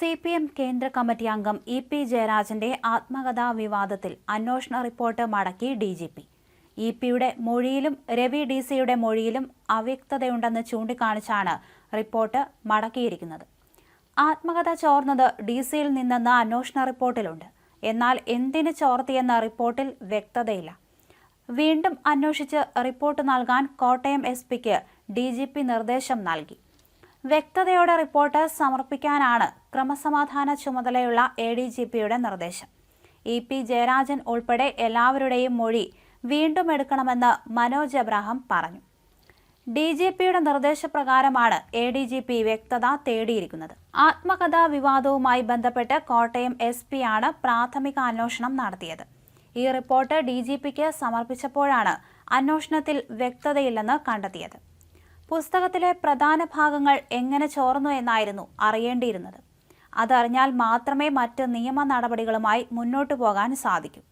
C P M കേന്ദ്ര committee അംഗം E P ജയരാജന്റെ ആത്മകഥാ വിവാദത്തിൽ അന്വേഷണ റിപ്പോർട്ട് മടക്കി ഡി ജി പി. ഇ പിയുടെ മൊഴിയിലും രവി ഡി സിയുടെ മൊഴിയിലും അവ്യക്തതയുണ്ടെന്ന് ചൂണ്ടിക്കാണിച്ചാണ് റിപ്പോർട്ട് മടക്കിയിരിക്കുന്നത്. ആത്മകഥ ചോർന്നത് ഡി സിയിൽ നിന്നെന്ന് അന്വേഷണ റിപ്പോർട്ടിലുണ്ട്. എന്നാൽ എന്തിന് ചോർത്തിയെന്ന റിപ്പോർട്ടിൽ വ്യക്തതയില്ല. വീണ്ടും അന്വേഷിച്ച് റിപ്പോർട്ട് നൽകാൻ കോട്ടയം എസ് പിക്ക് ഡി നിർദ്ദേശം നൽകി. വ്യക്തതയോടെ റിപ്പോർട്ട് സമർപ്പിക്കാനാണ് ക്രമസമാധാന ചുമതലയുള്ള എ ഡി ജി പിയുടെ നിർദ്ദേശം. ഇ പി ജയരാജൻ ഉൾപ്പെടെ എല്ലാവരുടെയും മൊഴി വീണ്ടും എടുക്കണമെന്ന് മനോജ് എബ്രാഹം പറഞ്ഞു. ഡി ജി പിയുടെ നിർദ്ദേശപ്രകാരമാണ് എ ഡി ജി പി വ്യക്തത തേടിയിരിക്കുന്നത്. ആത്മകഥാ വിവാദവുമായി ബന്ധപ്പെട്ട് കോട്ടയം എസ് പി ആണ് പ്രാഥമിക അന്വേഷണം നടത്തിയത്. ഈ റിപ്പോർട്ട് ഡി ജി പിക്ക് സമർപ്പിച്ചപ്പോഴാണ് അന്വേഷണത്തിൽ വ്യക്തതയില്ലെന്ന് കണ്ടെത്തിയത്. പുസ്തകത്തിലെ പ്രധാന ഭാഗങ്ങൾ എങ്ങനെ ചോർന്നു എന്നായിരുന്നു അറിയേണ്ടിയിരുന്നത്. അതറിഞ്ഞാൽ മാത്രമേ മറ്റ് നിയമ നടപടികളുമായി മുന്നോട്ടു പോകാൻ സാധിക്കൂ.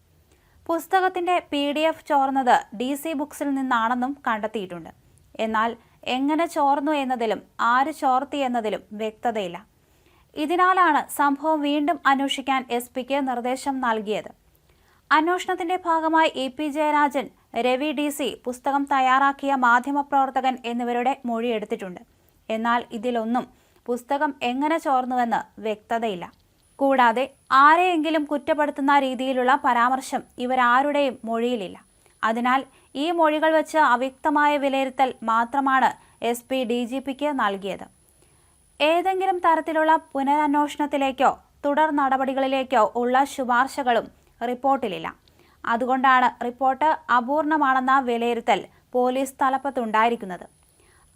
പുസ്തകത്തിന്റെ പി ഡി എഫ് ചോർന്നത് ഡി സി ബുക്സിൽ നിന്നാണെന്നും കണ്ടെത്തിയിട്ടുണ്ട്. എന്നാൽ എങ്ങനെ ചോർന്നു എന്നതിലും ആര് ചോർത്തി എന്നതിലും വ്യക്തതയില്ല. ഇതിനാലാണ് സംഭവം വീണ്ടും അന്വേഷിക്കാൻ എസ് പിക്ക് നിർദ്ദേശം നൽകിയത്. അന്വേഷണത്തിന്റെ ഭാഗമായി A P Jayarajan Ravi D C പുസ്തകം തയ്യാറാക്കിയ മാധ്യമപ്രവർത്തകൻ എന്നിവരുടെ മൊഴിയെടുത്തിട്ടുണ്ട് എന്നാൽ ഇതിലൊന്നും പുസ്തകം എങ്ങനെ ചോർന്നുവെന്ന് വ്യക്തതയില്ല. കൂടാതെ ആരെയെങ്കിലും കുറ്റപ്പെടുത്തുന്ന രീതിയിലുള്ള പരാമർശം ഇവരാരുടെയും മൊഴിയിലില്ല. അതിനാൽ ഈ മൊഴികൾ വെച്ച് അവ്യക്തമായ വിലയിരുത്തൽ മാത്രമാണ് എസ് പി ഡി ജി പിക്ക് നൽകിയത്. ഏതെങ്കിലും തരത്തിലുള്ള പുനരന്വേഷണത്തിലേക്കോ തുടർ നടപടികളിലേക്കോ ഉള്ള ശുപാർശകളും റിപ്പോർട്ടിലില്ല. അതുകൊണ്ടാണ് റിപ്പോർട്ട് അപൂർണമാണെന്ന വിലയിരുത്തൽ പോലീസ് തലപ്പത്തുണ്ടായിരിക്കുന്നത്.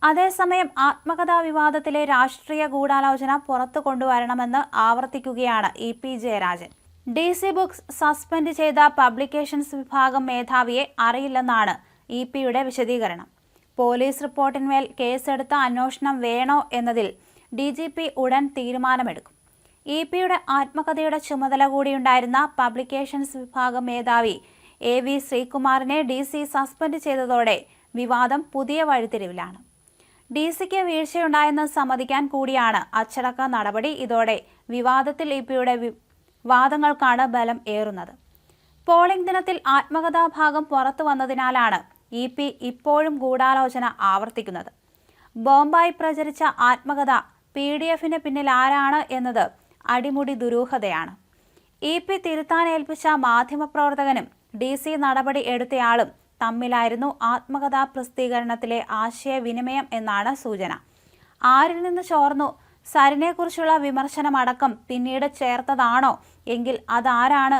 അതേസമയം ആത്മകഥാ വിവാദത്തിലെ രാഷ്ട്രീയ ഗൂഢാലോചന പുറത്തു കൊണ്ടുവരണമെന്ന് ആവർത്തിക്കുകയാണ് E P Jayarajan. D C Books suspend ചെയ്ത പബ്ലിക്കേഷൻസ് വിഭാഗം മേധാവിയെ അറിയില്ലെന്നാണ് ഇ പിയുടെ വിശദീകരണം. പോലീസ് റിപ്പോർട്ടിന്മേൽ കേസെടുത്ത അന്വേഷണം വേണോ എന്നതിൽ ഡി ഉടൻ തീരുമാനമെടുക്കും. ഇ പിയുടെ ആത്മകഥയുടെ ചുമതല കൂടിയുണ്ടായിരുന്ന പബ്ലിക്കേഷൻസ് വിഭാഗം മേധാവി എ വി ശ്രീകുമാറിനെ ഡി സി സസ്പെൻഡ് ചെയ്തതോടെ വിവാദം പുതിയ വഴിത്തിരിവിലാണ്. ഡി സിക്ക് വീഴ്ചയുണ്ടായെന്ന് സമ്മതിക്കാൻ കൂടിയാണ് അച്ചടക്ക നടപടി. ഇതോടെ വിവാദത്തിൽ ഇ പിയുടെ വാദങ്ങൾക്കാണ് ബലം ഏറുന്നത്. പോളിംഗ് ദിനത്തിൽ ആത്മകഥാഭാഗം പുറത്തു വന്നതിനാലാണ് ഇ പി ഇപ്പോഴും ഗൂഢാലോചന ആവർത്തിക്കുന്നത്. ബോംബായി പ്രചരിച്ച ആത്മകഥ പി ഡി എഫിന് പിന്നിൽ ആരാണ് എന്നത് അടിമുടി ദുരൂഹതയാണ്. ഇ പി തിരുത്താനേൽപ്പിച്ച മാധ്യമപ്രവർത്തകനും ഡി സി നടപടി എടുത്തയാളും തമ്മിലായിരുന്നു ആത്മകഥാ പ്രസിദ്ധീകരണത്തിലെ ആശയവിനിമയം എന്നാണ് സൂചന. ആരിൽ നിന്ന് ചോർന്നു? സരിനെക്കുറിച്ചുള്ള വിമർശനമടക്കം പിന്നീട് ചേർത്തതാണോ? എങ്കിൽ അതാരാണ്?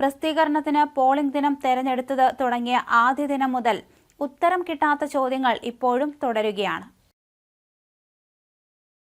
പ്രസിദ്ധീകരണത്തിന് പോളിംഗ് ദിനം തെരഞ്ഞെടുത്തത് തുടങ്ങിയ ആദ്യ ദിനം മുതൽ ഉത്തരം കിട്ടാത്ത ചോദ്യങ്ങൾ ഇപ്പോഴും തുടരുകയാണ്.